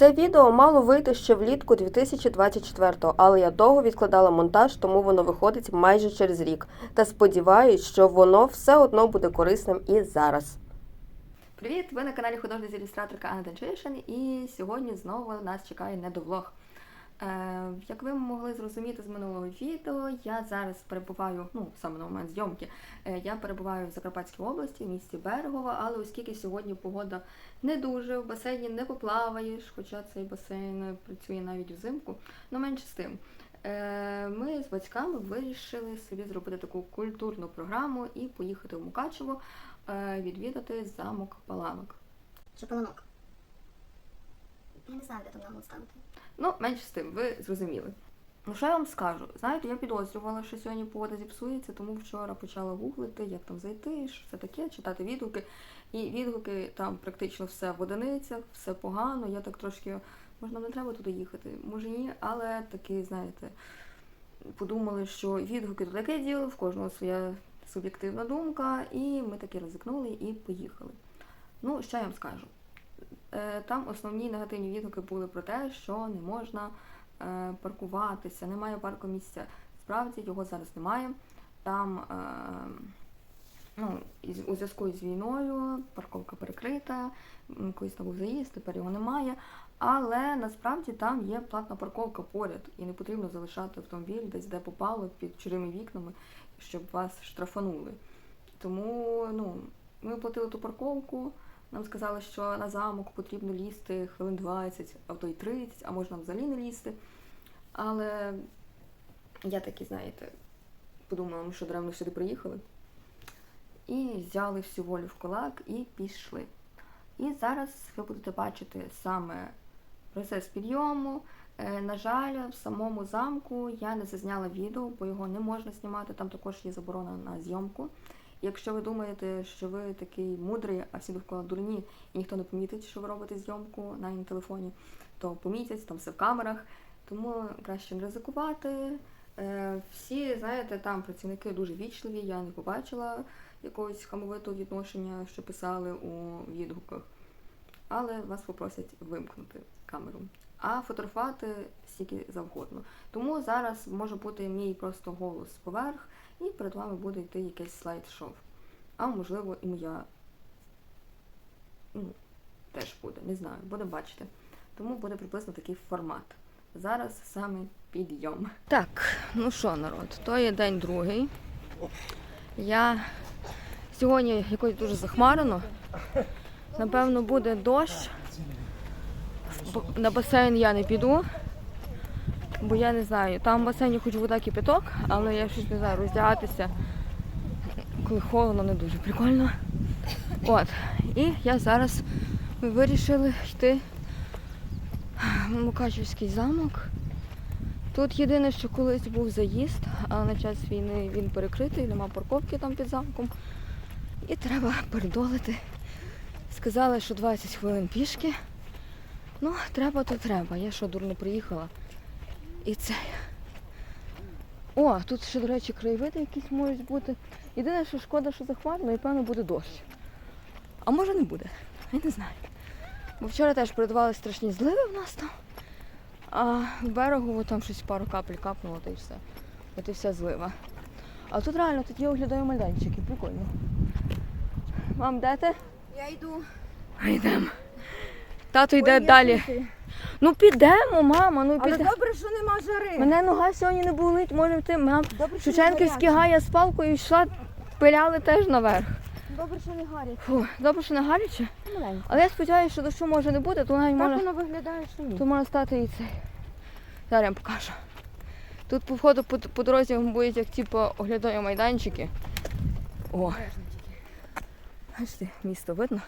Це відео мало вийти ще влітку 2024-го, але я довго відкладала монтаж, тому воно виходить майже через рік. Та сподіваюсь, що воно все одно буде корисним і зараз. Привіт! Ви на каналі художниця ілюстраторка Анна Денчишин і сьогодні знову нас чекає недовлог. Е, як ви могли зрозуміти з минулого відео, я зараз перебуваю, ну саме на момент зйомки, е, я перебуваю в Закарпатській області, в місті Берегово, але оскільки сьогодні погода не дуже, в басейні не поплаваєш, хоча цей басейн працює навіть взимку, ну менше з тим. Е, Ми з батьками вирішили собі зробити таку культурну програму і поїхати в Мукачево відвідати замок Паланок. Чи полонок? Я не знаю, де там наголос ставити. Ну, менше з тим, ви зрозуміли. Ну, що я вам скажу? Знаєте, я підозрювала, що сьогодні погода зіпсується, тому вчора почала гуглити, як там зайти, що все таке, читати відгуки. І відгуки там практично все в одиницях, все погано. Я так трошки, може, нам не треба туди їхати, може ні, але таки, знаєте, подумали, що відгуки то таке діло, в кожного своя суб'єктивна думка, і ми таки ризикнули і поїхали. Ну, що я вам скажу? Е, Там основні негативні відгуки були про те, що не можна е, паркуватися, немає паркомісця. Справді його зараз немає. Там е, ну, у зв'язку з війною парковка перекрита, колись там був заїзд, тепер його немає. Але насправді там є платна парковка поряд, і не потрібно залишати автомобіль десь де попало під чужими вікнами, щоб вас штрафанули. Тому ну, ми платили ту парковку. Нам сказали, що на замок потрібно лізти хвилин 20, а то й 30, а можна взагалі не лізти. Але я таки, знаєте, подумала, що даремно сюди приїхали. І взяли всю волю в кулак і пішли. І зараз ви будете бачити саме процес підйому. Е, На жаль, в самому замку я не зазняла відео, бо його не можна знімати, там також є заборона на зйомку. Якщо ви думаєте, що ви такий мудрий, а всі довкола дурні, і ніхто не помітить, що ви робите зйомку на телефоні, то помітять, там все в камерах. Тому краще не ризикувати. Е, Всі, знаєте, там працівники дуже вічливі, я не побачила якогось хамовитого відношення, що писали у відгуках. Але вас попросять вимкнути камеру. А фотографувати стільки завгодно. Тому зараз може бути мій просто голос поверх, і перед вами буде йти якесь слайд-шоу. А можливо, і моя ну, теж буде, не знаю, будемо бачити. Тому буде приблизно такий формат. Зараз саме підйом. Так, ну що, народ, то є день другий. Я сьогодні якось дуже захмарено. Напевно, буде дощ. На басейн я не піду. Бо я не знаю, там в басейні хоч вода кипяток, але я щось не знаю, роздягатися, коли холодно, не дуже прикольно. От. І я зараз ми вирішили йти в Мукачівський замок. Тут єдине, що колись був заїзд, а на час війни він перекритий, нема парковки там під замком. І треба передолити. Сказали, що 20 хвилин пішки. Ну, треба, то треба. Я що, дурно приїхала. І це. О, тут ще, до речі, краєвиди якісь можуть бути. Єдине, що шкода, що захмарно, і певно буде дощ. А може не буде. Я не знаю. Бо вчора теж передавали страшні зливи в нас там. А в берегу там щось пару капель капнуло, та й все. От і вся злива. А тут реально тут є оглядові майданчики, прикольно. Мам, де ти? Я йду. А йдемо. Тато йде далі. Ну підемо, мама, ну Але підемо. добре, що нема жари. Мене нога сьогодні не болить, може йти. Мам, Добре, що не Шевченківський гаряче. гая з палкою йшла, пиляли теж наверх. Добре, що не гаряче. Фу, добре, що не гаряче. Маленько. Але я сподіваюся, що дощу може не бути, то навіть Так може, воно виглядає, що ні. то може стати і цей. Зараз я вам покажу. Тут по входу по, по дорозі будуть як типу оглядові майданчики. О. Бачите, місто видно.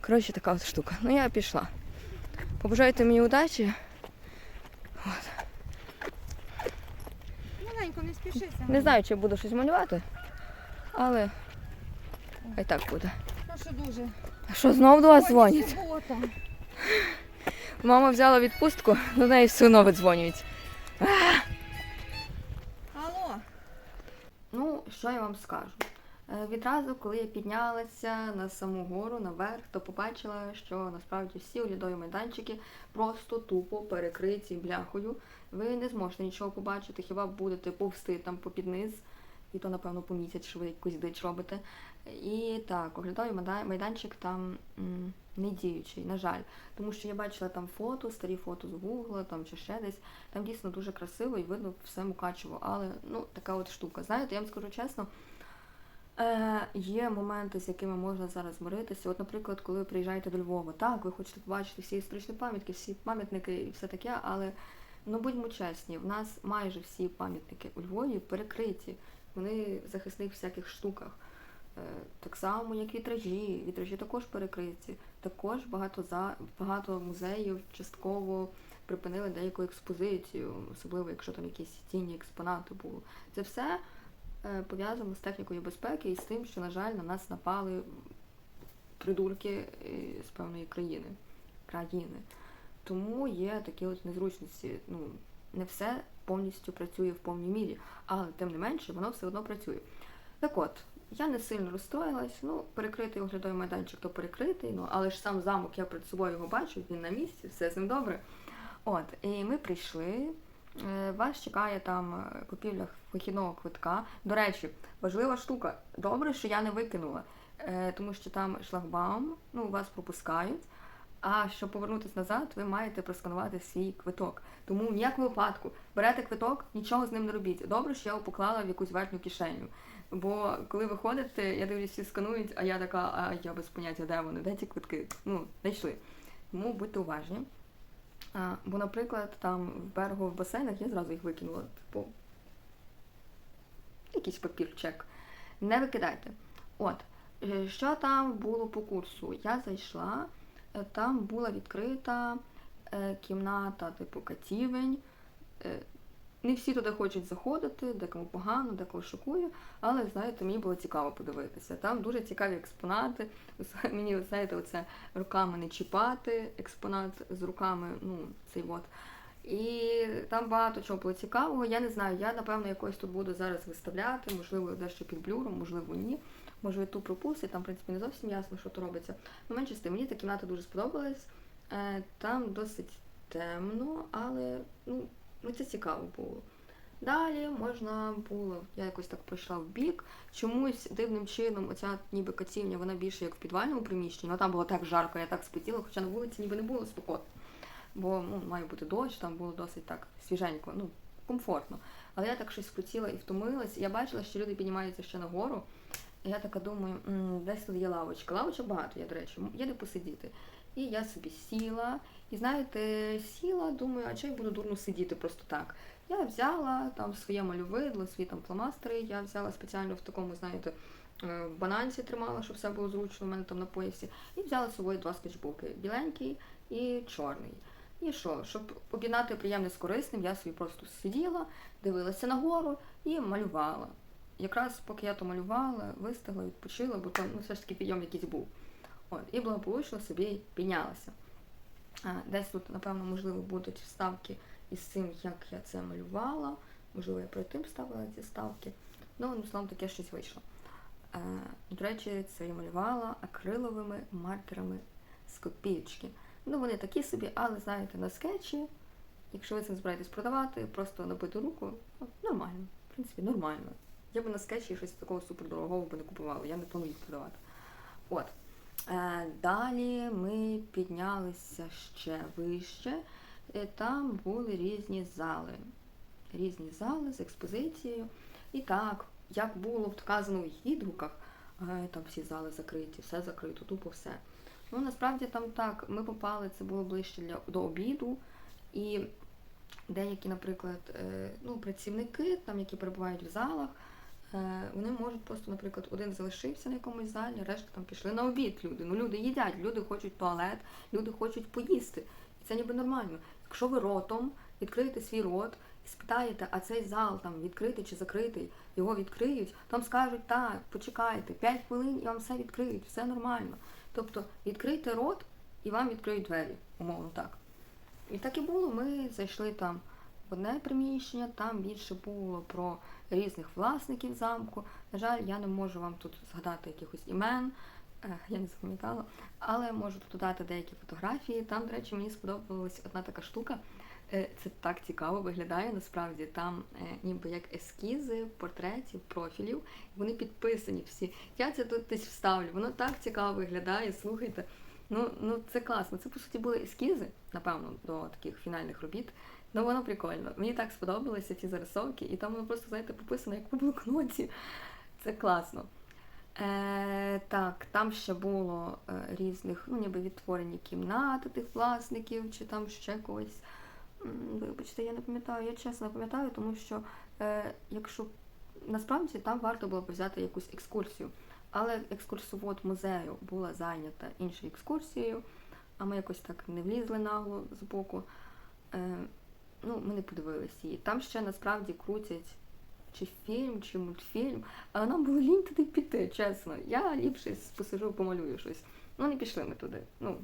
Коротше, така от штука. Ну я пішла. Побажайте мені удачі. Маленько, не спішися. Не знаю, чи буду щось малювати, але хай так буде. Ну що дуже. А що, знову до вас дзвонять? субота. Мама взяла відпустку, до неї все одно видзвонюють. Алло. Ну, що я вам скажу? Е, Відразу, коли я піднялася на саму гору, наверх, то побачила, що насправді всі оглядові майданчики просто тупо перекриті бляхою. Ви не зможете нічого побачити, хіба будете повсти там попід низ, і то, напевно, помітять, що ви якусь дич робите. І так, оглядовий майданчик там не діючий, на жаль. Тому що я бачила там фото, старі фото з Гугла там чи ще десь. Там дійсно дуже красиво і видно все Мукачево. Але ну така от штука. Знаєте, я вам скажу чесно. Е, є моменти, з якими можна зараз миритися. От, наприклад, коли ви приїжджаєте до Львова, так, ви хочете побачити всі історичні пам'ятки, всі пам'ятники і все таке, але ну будьмо чесні, в нас майже всі пам'ятники у Львові перекриті. Вони в захисних всяких штуках. Е, так само, як вітражі. Вітражі також перекриті. Також багато за багато музеїв частково припинили деяку експозицію, особливо якщо там якісь цінні експонати були. Це все пов'язано з технікою безпеки і з тим, що, на жаль, на нас напали придурки е, з певної країни. країни. Тому є такі от незручності. Ну, не все повністю працює в повній мірі, але тим не менше воно все одно працює. Так от, я не сильно розстроїлась, ну, перекритий оглядовий майданчик, то перекритий, ну, але ж сам замок, я перед собою його бачу, він на місці, все з ним добре. От, і ми прийшли. Е, Вас чекає там е, купівля вихідного квитка. До речі, важлива штука. Добре, що я не викинула, е, тому що там шлагбаум, ну, вас пропускають. А щоб повернутися назад, ви маєте просканувати свій квиток. Тому в ніякому випадку берете квиток, нічого з ним не робіть. Добре, що я його поклала в якусь верхню кишеню. Бо коли ви ходите, я дивлюсь, всі сканують, а я така, а я без поняття, де вони, де ті квитки. Ну, знайшли. Тому будьте уважні. А, бо, наприклад, там в берегу в басейнах я зразу їх викинула. Типу, якийсь папірчек. Не викидайте. От, е, що там було по курсу? Я зайшла, е, там була відкрита е, кімната, типу катівень. Не всі туди хочуть заходити, декому погано, декого шокує, але знаєте, мені було цікаво подивитися. Там дуже цікаві експонати. Мені, знаєте, оце руками не чіпати, експонат з руками, ну, цей от. І там багато чого було цікавого. Я не знаю, я напевно якось тут буду зараз виставляти, можливо, дещо під блюром, можливо, ні. Може, YouTube пропустить, там, в принципі, не зовсім ясно, що то робиться. Ну, менше з тим, мені та кімната дуже сподобалась. Е, Там досить темно, але ну, ну, це цікаво було. Далі можна було, я якось так пройшла в бік. Чомусь дивним чином оця ніби кацівня, вона більше як в підвальному приміщенні, але там було так жарко, я так спотіла, хоча на вулиці ніби не було спекотно. Бо ну, має бути дощ, там було досить так свіженько, ну, комфортно. Але я так щось спотіла і втомилась. Я бачила, що люди піднімаються ще нагору. І я така думаю, «М, десь тут є лавочка. Лавочок багато є, до речі, є де посидіти. І я собі сіла. І знаєте, сіла, думаю, а чого я буду дурно сидіти просто так. Я взяла там своє мальовидло, свої там фломастери, я взяла спеціально в такому, знаєте, е, бананці тримала, щоб все було зручно, у мене там на поясі. І взяла з собою два скетчбуки біленький і чорний. І що, щоб об'єднати приємне з корисним, я собі просто сиділа, дивилася нагору і малювала. Якраз поки я то малювала, вистигла, відпочила, бо там ну, все ж таки підйом якийсь був. От, і благополучно собі піднялася. Десь тут, напевно, можливо, будуть вставки із цим, як я це малювала. Можливо, я перед тим ставила ці ставки. Ну, словом, таке щось вийшло. Е, до речі, це я малювала акриловими маркерами з копійки. Ну, вони такі собі, але знаєте, на скетчі, якщо ви не збираєтесь продавати, просто набити руку, ну, нормально. В принципі, нормально. Я би на скетчі щось такого супердорогого би не купувала, я не планую їх продавати. От. Е, далі ми піднялися ще вище. Е, Там були різні зали. Різні зали з експозицією. І так, як було вказано в відгуках, е, там всі зали закриті, все закрито, тупо все. Ну, насправді там так, ми попали, це було ближче для, до обіду. І деякі, наприклад, ну, працівники, там, які перебувають в залах, вони можуть просто, наприклад, один залишився на якомусь залі, решта там пішли на обід люди. Ну, люди їдять, люди хочуть туалет, люди хочуть поїсти. І це ніби нормально. Якщо ви ротом відкриєте свій рот і спитаєте, а цей зал там відкритий чи закритий, його відкриють, там скажуть, так, почекайте, 5 хвилин і вам все відкриють, все нормально. Тобто відкрийте рот і вам відкриють двері, умовно так. І так і було. Ми зайшли там одне приміщення, там більше було про різних власників замку. На жаль, я не можу вам тут згадати якихось імен, е, я не запам'ятала, але можу тут додати деякі фотографії. Там, до речі, мені сподобалась одна така штука. Е, Це так цікаво виглядає. Насправді там е, ніби як ескізи, портретів, профілів. Вони підписані всі. Я це тут десь вставлю. Воно так цікаво виглядає. Слухайте. Ну, ну це класно. Це по суті були ескізи, напевно, до таких фінальних робіт. Ну воно прикольно. Мені так сподобалися ці зарисовки, і там воно просто, знаєте, пописано як у блокноті. Це класно. Е, так, там ще було е, різних, ну, ніби відтворені кімнати тих власників, чи там ще когось. Вибачте, я не пам'ятаю, я чесно не пам'ятаю, тому що е, якщо насправді там варто було б взяти якусь екскурсію. Але екскурсовод музею була зайнята іншою екскурсією, а ми якось так не влізли нагло з боку. Е, ну, ми не подивилися її. Там ще насправді крутять чи фільм, чи мультфільм, але нам було лінь туди піти, чесно. Я ліпше посижу, помалюю щось. Ну, не пішли ми туди. Ну,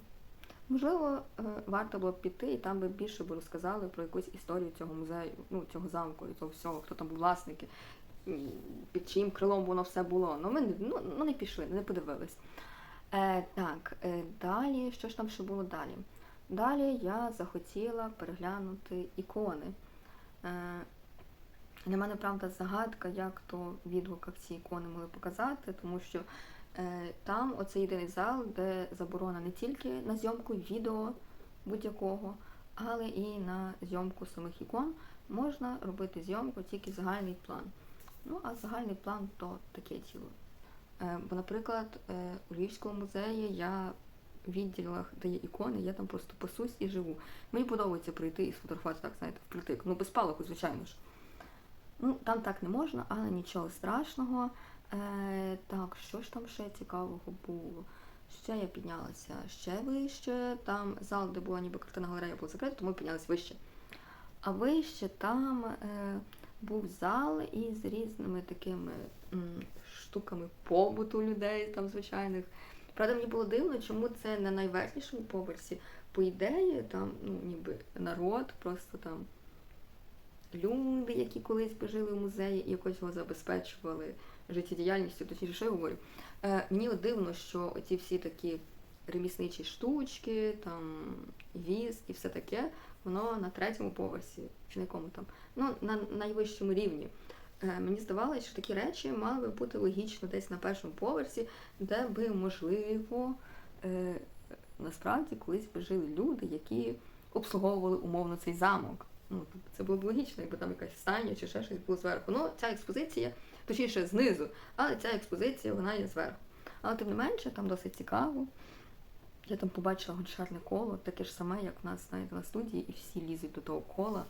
можливо, е, варто було б піти, і там би більше б розказали про якусь історію цього музею, ну, цього замку і того всього, хто там був власники, під чиїм крилом воно все було. Ну, ми ну, ну, не пішли, не подивились. Е, так, е, далі, що ж там ще було далі? Далі я захотіла переглянути ікони. Е, для мене, правда, загадка, як то в відгуках ці ікони могли показати, тому що е, там оце єдиний зал, де заборона не тільки на зйомку відео будь-якого, але і на зйомку самих ікон можна робити зйомку тільки загальний план. Ну, а загальний план то таке тіло. Е, бо, наприклад, у Львівському музеї я відділах, де є ікони, я там просто пасусь і живу. Мені подобається прийти і сфотографувати так, знаєте, впритик. Ну, без палаху, звичайно ж. Ну, там так не можна, але нічого страшного. Е, так, що ж там ще цікавого було? Ще я піднялася ще вище. Там зал, де була ніби картина галерея, була закрита, тому піднялась вище. А вище там е, був зал із різними такими м, штуками побуту людей, там звичайних. Правда, мені було дивно, чому це на найверхнішому поверсі. По ідеї, там, ну, ніби народ, просто там люди, які колись би жили в музеї і якось його забезпечували життєдіяльністю, точніше, що я говорю. Е, мені дивно, що оці всі такі ремісничі штучки, там віз і все таке, воно на третьому поверсі, чи на якому там, ну, на найвищому рівні. Е, мені здавалося, що такі речі мали би бути логічно десь на першому поверсі, де би, можливо, е, насправді колись би жили люди, які обслуговували умовно цей замок. Ну, це було б логічно, якби там якась стайня чи ще щось було зверху. Ну, ця експозиція, точніше, знизу, але ця експозиція вона є зверху. Але тим не менше, там досить цікаво. Я там побачила гончарне коло, таке ж саме, як в нас знаєте, на студії, і всі лізуть до того кола.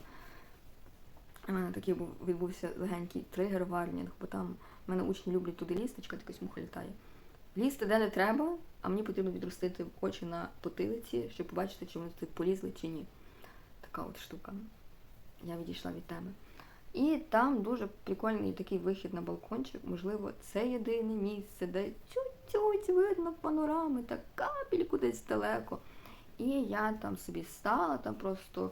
Мене такий був, відбувся легенький тригер варнінг, бо там в мене учні люблять туди лізти, чекати, якась муха літає. Лізти де не треба, а мені потрібно відростити очі на потилиці, щоб побачити, чи вони тут полізли чи ні. Така от штука. Я відійшла від теми. І там дуже прикольний такий вихід на балкончик. Можливо, це єдине місце, де тють-тють видно панорами, та капельку десь далеко. І я там собі стала, там просто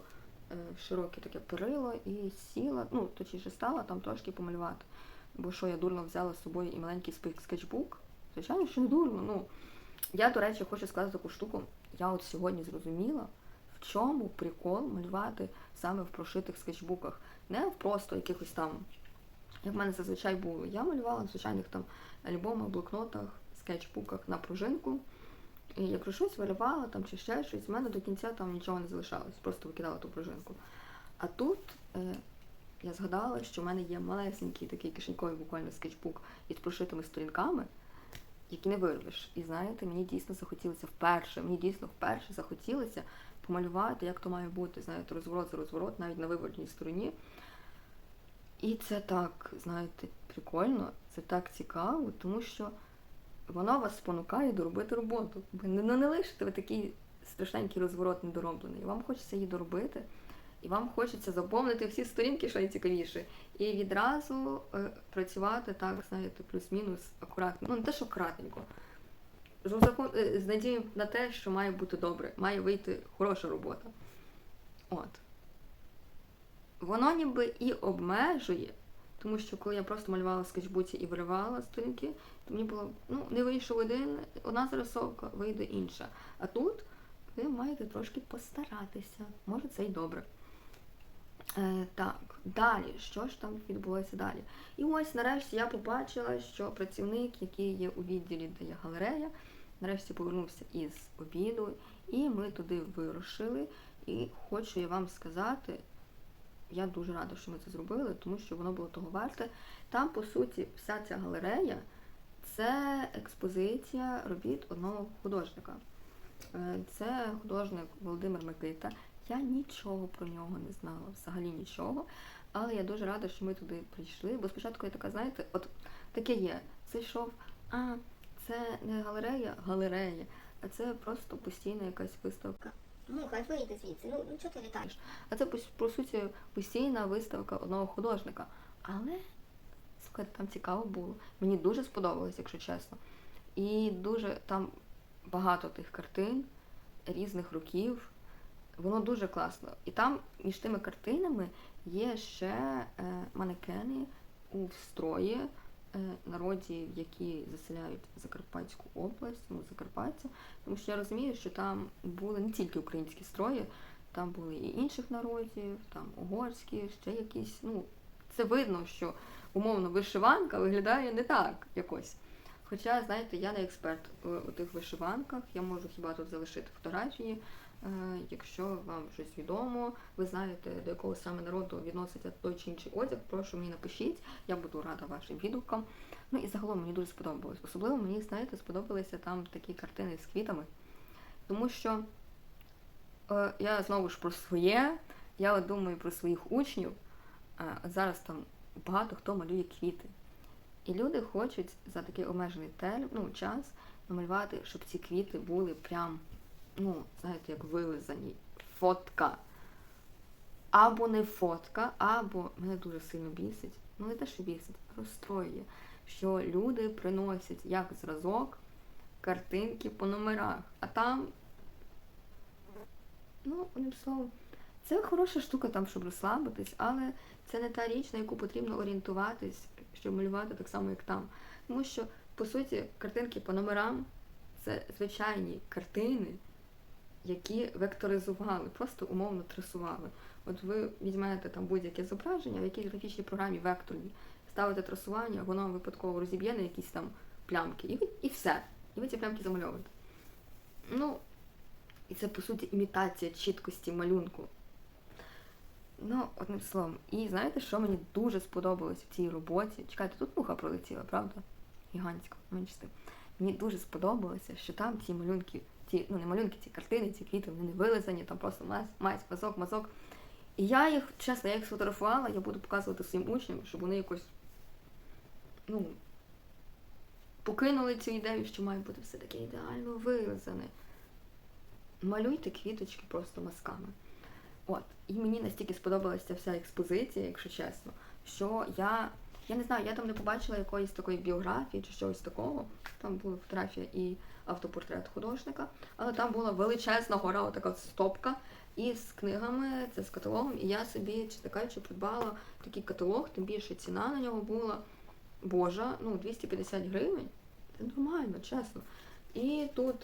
широке таке перило і сіла, ну, точніше стала там трошки помалювати. Бо що я дурно взяла з собою і маленький скетчбук. Звичайно, що не дурно. Ну, я, до речі, хочу сказати таку штуку. Я от сьогодні зрозуміла, в чому прикол малювати саме в прошитих скетчбуках. Не в просто якихось там, як в мене зазвичай було. Я малювала в звичайних там альбомах, блокнотах, скетчбуках на пружинку. І якщо щось виривала там чи ще щось, в мене до кінця там нічого не залишалось, просто викидала ту пружинку. А тут е, я згадала, що в мене є малесенький такий кишеньковий буквально скетчбук із прошитими сторінками, які не вирвеш. І знаєте, мені дійсно захотілося вперше, мені дійсно вперше захотілося помалювати, як то має бути, знаєте, розворот за розворот, навіть на виворотній стороні. І це так, знаєте, прикольно, це так цікаво, тому що воно вас спонукає доробити роботу. Ви не, не лишите ви такий страшненький розворот недороблений. Вам хочеться її доробити, і вам хочеться заповнити всі сторінки, що найцікавіше, і відразу е, працювати так, знаєте, плюс-мінус акуратно. Ну, не те, що. Розрахун- е, З надією на те, що має бути добре, має вийти хороша робота. От. воно ніби і обмежує, тому що коли я просто малювала скетчбуці і виривала сторінки, то мені було, ну, не вийшов один, одна зарисовка, вийде інша. А тут ви маєте трошки постаратися. Може, це й добре. Е, так, далі, що ж там відбулося далі? І ось нарешті я побачила, що працівник, який є у відділі, де є галерея, нарешті повернувся із обіду, і ми туди вирушили. І хочу я вам сказати, я дуже рада, що ми це зробили, тому що воно було того варте. Там, по суті, вся ця галерея це експозиція робіт одного художника. Е, Це художник Володимир Микита. Я нічого про нього не знала, взагалі нічого. Але я дуже рада, що ми туди прийшли. Бо спочатку я така, знаєте, от таке є. Зайшов, а це не галерея, галерея, а це просто постійна якась виставка. Муха, вийди звідси. Ну, ну чого ти літаєш? А це по, суті постійна виставка одного художника. Але слухайте, там цікаво було. Мені дуже сподобалось, якщо чесно. І дуже там багато тих картин різних років. Воно дуже класно. І там між тими картинами є ще е, манекени у встрої народів, які заселяють Закарпатську область, ну, Закарпаття. Тому що я розумію, що там були не тільки українські строї, там були і інших народів, там угорські, ще якісь. Ну, це видно, що умовно вишиванка виглядає не так якось. Хоча, знаєте, я не експерт у, у тих вишиванках, я можу хіба тут залишити фотографії. Е, Якщо вам щось відомо, ви знаєте, до якого саме народу відноситься той чи інший одяг, прошу мені напишіть, я буду рада вашим відгукам. Ну і загалом мені дуже сподобалось. Особливо мені, знаєте, сподобалися там такі картини з квітами, тому що е, я знову ж про своє, я от думаю про своїх учнів. Е, зараз там багато хто малює квіти. І люди хочуть за такий обмежений термін, ну, час намалювати, щоб ці квіти були прям, ну, знаєте, як вилизані. Фотка. Або не фотка, або мене дуже сильно бісить. Ну не те, що бісить, розстроює, що люди приносять як зразок картинки по номерах. А там, ну, одним словом, це хороша штука там, щоб розслабитись, але це не та річ, на яку потрібно орієнтуватись, щоб малювати так само, як там. Тому що, по суті, картинки по номерам це звичайні картини, які векторизували, просто умовно трасували. От ви візьмете там будь-яке зображення, в якійсь графічній програмі векторній, ставите трасування, воно випадково розіб'є на якісь там плямки, і, ви, і все. І ви ці плямки замальовуєте. Ну, і це, по суті, імітація чіткості малюнку. Ну, одним словом. І знаєте, що мені дуже сподобалось в цій роботі? Чекайте, тут муха пролетіла, правда? Гігантська, менше. Мені дуже сподобалося, що там ці малюнки, ці, ну не малюнки, ці картини, ці квіти, вони не вилизані, там просто мазь, мазь, мазок, мазок. І я їх, чесно, я їх сфотографувала, я буду показувати своїм учням, щоб вони якось, ну, покинули цю ідею, що має бути все таке ідеально вилизане. Малюйте квіточки просто мазками. От. І мені настільки сподобалася вся експозиція, якщо чесно, що я. Я не знаю, я там не побачила якоїсь такої біографії чи чогось такого. Там була фотографія і автопортрет художника, але там була величезна гора, отака стопка із книгами, це з каталогом. І я собі, чи така, придбала такий каталог, тим більше ціна на нього була божа, ну 250 гривень. Це нормально, чесно. І тут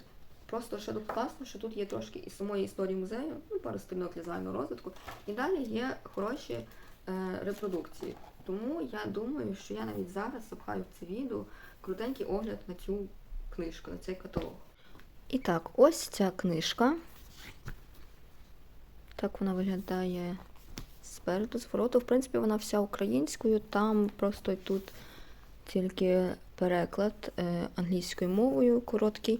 просто ще тут класно, що тут є трошки і самої історії музею, ну, пару сторінок для загального розвитку. І далі є хороші е, репродукції. Тому я думаю, що я навіть зараз запхаю в це відео крутенький огляд на цю книжку, на цей каталог. І так, ось ця книжка. Так вона виглядає спереду, звороту. В принципі, вона вся українською, там просто тут тільки переклад е, англійською мовою короткий.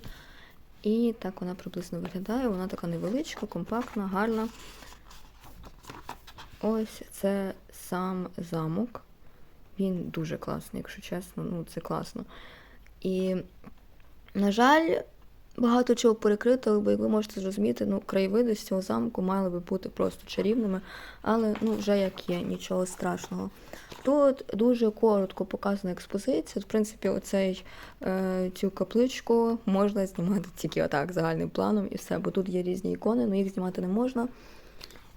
І так вона приблизно виглядає. Вона така невеличка, компактна, гарна. Ось це сам замок. Він дуже класний, якщо чесно, ну це класно. І, на жаль, багато чого перекрито, бо як ви можете зрозуміти, ну, краєвиди з цього замку мали би бути просто чарівними, але ну, вже як є, нічого страшного. Тут дуже коротко показана експозиція. В принципі, оцей, е, цю капличку можна знімати тільки отак, загальним планом і все, бо тут є різні ікони, але їх знімати не можна.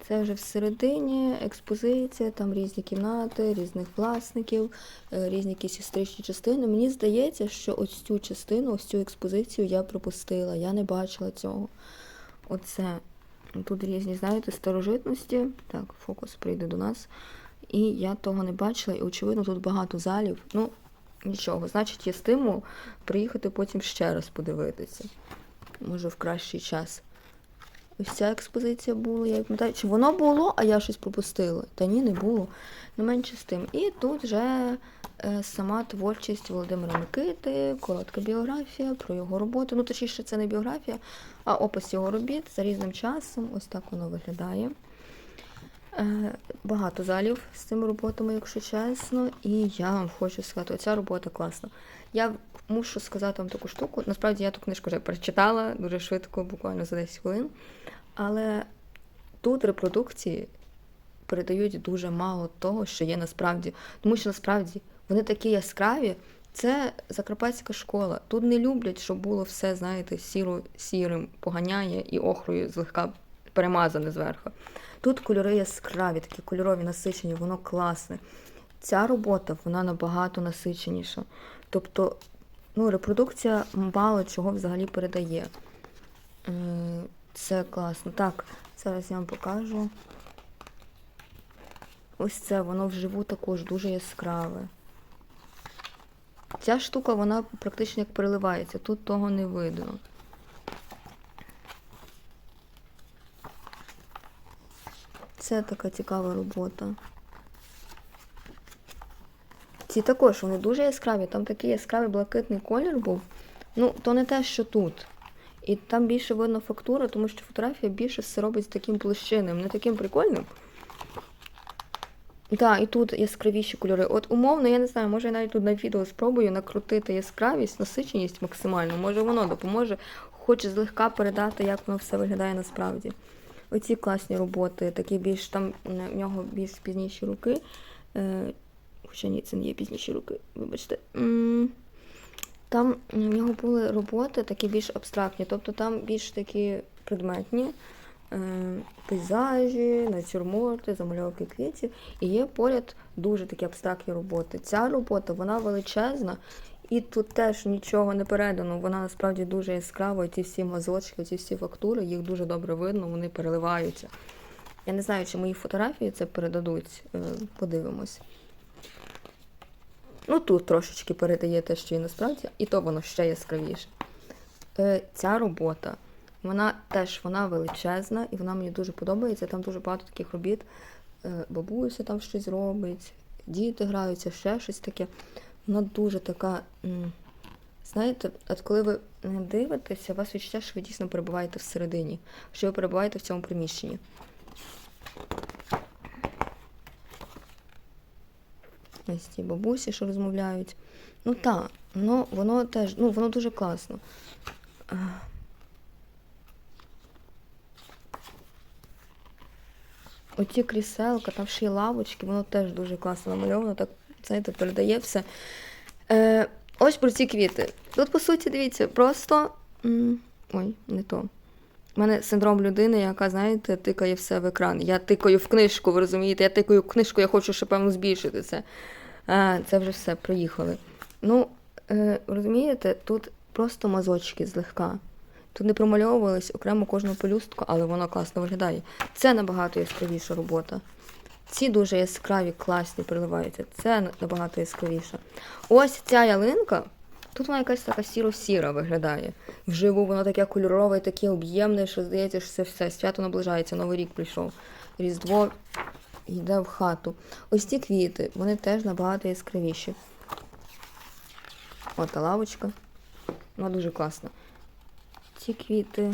Це вже всередині експозиція, там різні кімнати, різних власників, е, різні якісь історичні частини. Мені здається, що ось цю частину, ось цю експозицію я пропустила. Я не бачила цього. Оце. Тут різні, знаєте, старожитності. Так, фокус прийде до нас. І я того не бачила, і очевидно, тут багато залів. Ну, нічого, значить, є стимул приїхати потім ще раз подивитися. Може, в кращий час. Ось ця експозиція була, я пам'ятаю, чи воно було, а я щось пропустила. Та ні, не було. Не менше з тим. І тут вже е, сама творчість Володимира Микити, коротка біографія про його роботу. Ну, точніше, це не біографія, а опис його робіт за різним часом. Ось так воно виглядає. Е, Багато залів з цими роботами, якщо чесно. І я вам хочу сказати, оця робота класна. Я мушу сказати вам таку штуку. Насправді я ту книжку вже перечитала дуже швидко, буквально за 10 хвилин. Але тут репродукції передають дуже мало того, що є насправді. Тому що насправді вони такі яскраві. Це закарпатська школа. Тут не люблять, щоб було все, знаєте, сіро сірим поганяє і охрою злегка перемазане зверху. Тут кольори яскраві, такі кольорові насичені, воно класне. Ця робота вона набагато насиченіша. Тобто, ну, репродукція мало чого взагалі передає. Е, Це класно. Так, зараз я вам покажу. Ось це, воно вживу також дуже яскраве. Ця штука, вона практично як переливається, тут того не видно. Це така цікава робота. Ці також вони дуже яскраві. Там такий яскравий блакитний колір був. Ну, то не те, що тут. І там більше видно фактура, тому що фотографія більше все робить з таким площинним, не таким прикольним. Так, і тут яскравіші кольори. От умовно, я не знаю, може я навіть тут на відео спробую накрутити яскравість, насиченість максимальну. Може воно допоможе, хоч злегка передати, як воно все виглядає насправді. Оці класні роботи, такі більш там в нього більш пізніші руки. Хоча ні, це не є пізніші руки, вибачте. Там в нього були роботи такі більш абстрактні, тобто там більш такі предметні е, пейзажі, натюрморти, замальовки квітів. І є поряд дуже такі абстрактні роботи. Ця робота вона величезна, і тут теж нічого не передано. Вона насправді дуже яскрава. Ці всі мазочки, ці всі фактури, їх дуже добре видно, вони переливаються. Я не знаю, чи мої фотографії це передадуть. Е, Подивимось. Ну тут трошечки передає те, що є насправді, і то воно ще яскравіше. Е, Ця робота, вона теж вона величезна, і вона мені дуже подобається. Там дуже багато таких робіт. Е, Бабуся там щось робить, діти граються, ще щось таке. Вона дуже така. Знаєте, от коли ви дивитеся, у вас відчуття, що ви дійсно перебуваєте всередині, що ви перебуваєте в цьому приміщенні. Ці бабусі, що розмовляють. Ну так, воно, воно теж, ну, воно дуже класно. А. Оці кріселка, там ще й лавочки, воно теж дуже класно намальовано, так, знаєте, передає все. Е, ось про ці квіти. Тут, по суті, дивіться, просто. Ой, не то. У мене синдром людини, яка, знаєте, тикає все в екран. Я тикаю в книжку, ви розумієте? Я тикаю в книжку, я хочу ще, певно, збільшити це. А, це вже все, проїхали. Ну, е, розумієте, тут просто мазочки злегка. Тут не промальовувались окремо кожну пелюстку, але воно класно виглядає. Це набагато яскравіша робота. Ці дуже яскраві, класні приливаються. Це набагато яскравіше. Ось ця ялинка. Тут вона якась така сіро-сіра виглядає. Вживу воно таке кольорове, таке об'ємне, що здається, що це все. Свято наближається, Новий рік прийшов. Різдво йде в хату. Ось ці квіти, вони теж набагато яскравіші. От та лавочка. Вона дуже класна. Ці квіти.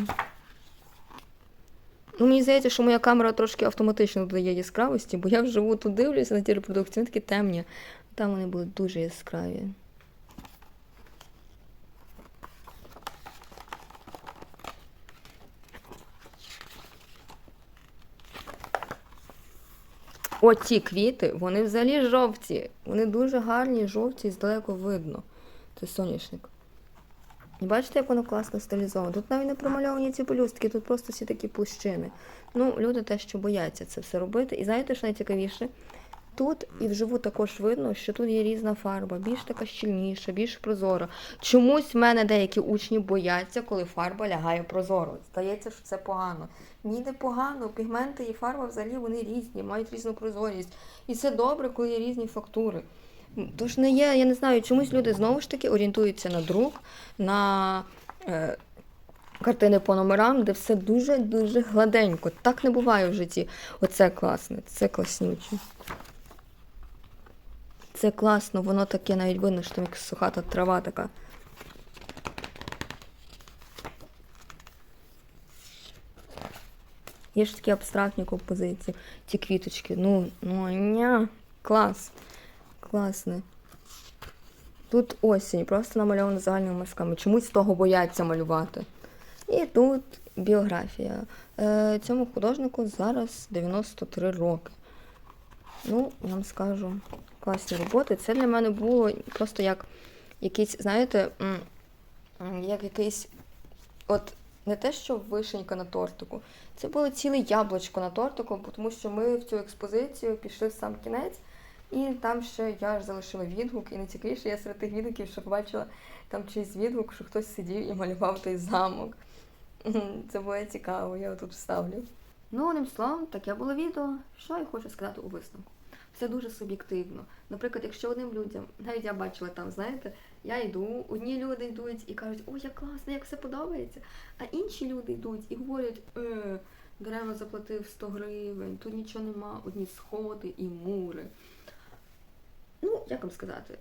Ну, мені здається, що моя камера трошки автоматично додає яскравості, бо я вживу тут дивлюся на ті репродукції, вони такі темні. Там вони були дуже яскраві. Оці квіти, вони взагалі жовті. Вони дуже гарні, жовті і здалеку видно. Це соняшник. І бачите, як воно класно стилізовано. Тут навіть не промальовані ці пелюстки, тут просто всі такі площини. Ну, люди те, що бояться це все робити. І знаєте, що найцікавіше? Тут і вживу також видно, що тут є різна фарба, більш така щільніша, більш прозора. Чомусь в мене деякі учні бояться, коли фарба лягає прозоро. Здається, що це погано. Ні, не погано. Пігменти і фарба взагалі вони різні, мають різну прозорість. І це добре, коли є різні фактури. Тож не є, я не знаю, чомусь люди знову ж таки орієнтуються на друк, на е, картини по номерам, де все дуже-дуже гладенько. Так не буває в житті. Оце класне, це класнюче. Це класно, воно таке навіть видно, що там якась сухата трава така. Є ж такі абстрактні композиції, ці квіточки. Ну, ну, ня, клас. Класне. Тут осінь, просто намальовано загальними мазками. Чомусь того бояться малювати. І тут біографія. Е, цьому художнику зараз 93 роки. Ну, вам скажу, класні роботи. Це для мене було просто як якийсь, знаєте, як якийсь, от не те, що вишенька на тортику, це було ціле яблучко на тортику, тому що ми в цю експозицію пішли в сам кінець, і там ще я ж залишила відгук, і найцікавіше, я серед тих відгуків, що побачила там чийсь відгук, що хтось сидів і малював той замок. Це було цікаво, я тут вставлю. Ну, одним словом, таке було відео. Що я хочу сказати у висновку? Все дуже суб'єктивно. Наприклад, якщо одним людям, навіть я бачила там, знаєте, я йду, одні люди йдуть і кажуть, ой, як класно, як все подобається. А інші люди йдуть і говорять, е, дерева заплатив 100 гривень, тут нічого нема, одні сходи і мури. Ну, як вам сказати,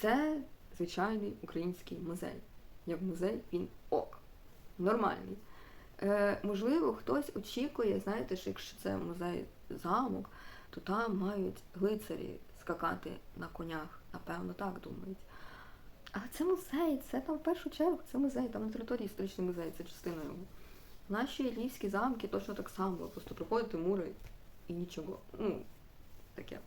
це звичайний український музей. Як музей він ок, нормальний. Е, можливо, хтось очікує, знаєте, що якщо це музей замок, то там мають глицарі скакати на конях. Напевно, так думають. Але це музей, це там в першу чергу, це музей, там на території історичний музей, це частина його. Наші львівські замки точно так само, просто приходите мури і нічого. Ну, таке.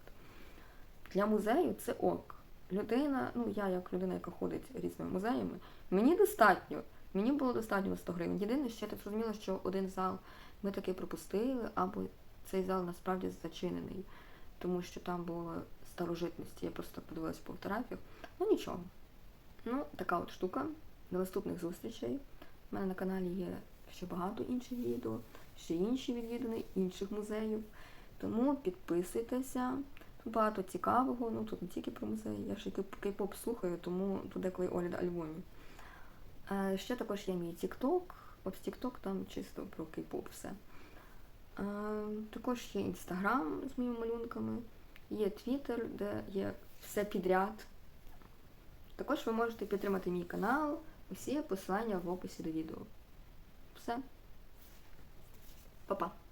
Для музею це ок. Людина, ну я як людина, яка ходить різними музеями, мені достатньо. Мені було достатньо на 100 гривень. Єдине, що я так зрозуміла, що один зал ми таки пропустили, або цей зал насправді зачинений, тому що там було старожитності. Я просто так подивилася по фотографіях. Ну нічого. Ну, така от штука. До наступних зустрічей. У мене на каналі є ще багато інших відео, ще інші відвідини інших музеїв. Тому підписуйтеся. Тут багато цікавого. Ну тут не тільки про музеї. Я ще кей- кей-поп слухаю, тому тут деколи огляд альбомів. Е, Ще також є мій TikTok. От в TikTok там чисто про кей-поп все. Е, Також є Інстаграм з моїми малюнками, є Твіттер, де є все підряд. Також ви можете підтримати мій канал. Усі посилання в описі до відео. Все. Па-па.